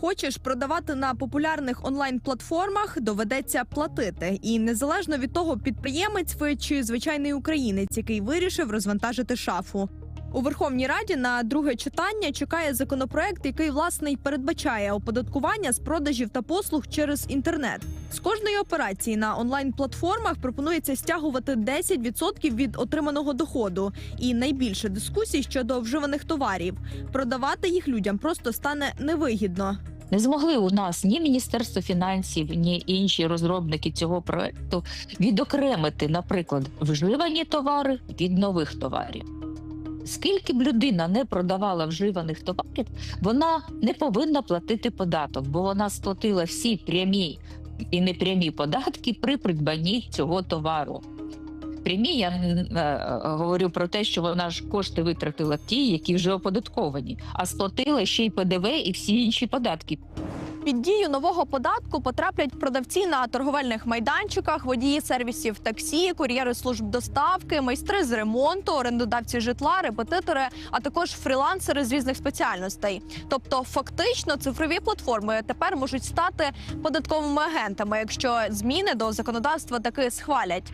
Хочеш продавати на популярних онлайн-платформах, доведеться платити. І незалежно від того, підприємець ви чи звичайний українець, який вирішив розвантажити шафу. У Верховній Раді на друге читання чекає законопроект, який власне й передбачає оподаткування з продажів та послуг через інтернет. З кожної операції на онлайн-платформах пропонується стягувати 10% від отриманого доходу. І найбільше дискусій щодо вживаних товарів. Продавати їх людям просто стане невигідно. Не змогли у нас ні Міністерство фінансів, ні інші розробники цього проекту відокремити, наприклад, вживані товари від нових товарів. Скільки б людина не продавала вживаних товарів, вона не повинна платити податок, бо вона сплатила всі прямі і непрямі податки при придбанні цього товару. Прямі я е, говорю про те, що вона ж кошти витратила ті, які вже оподатковані, а сплатила ще й ПДВ і всі інші податки. Під дію нового податку потраплять продавці на торговельних майданчиках, водії сервісів таксі, кур'єри служб доставки, майстри з ремонту, орендодавці житла, репетитори, а також фрілансери з різних спеціальностей. Тобто, фактично, цифрові платформи тепер можуть стати податковими агентами, якщо зміни до законодавства таки схвалять.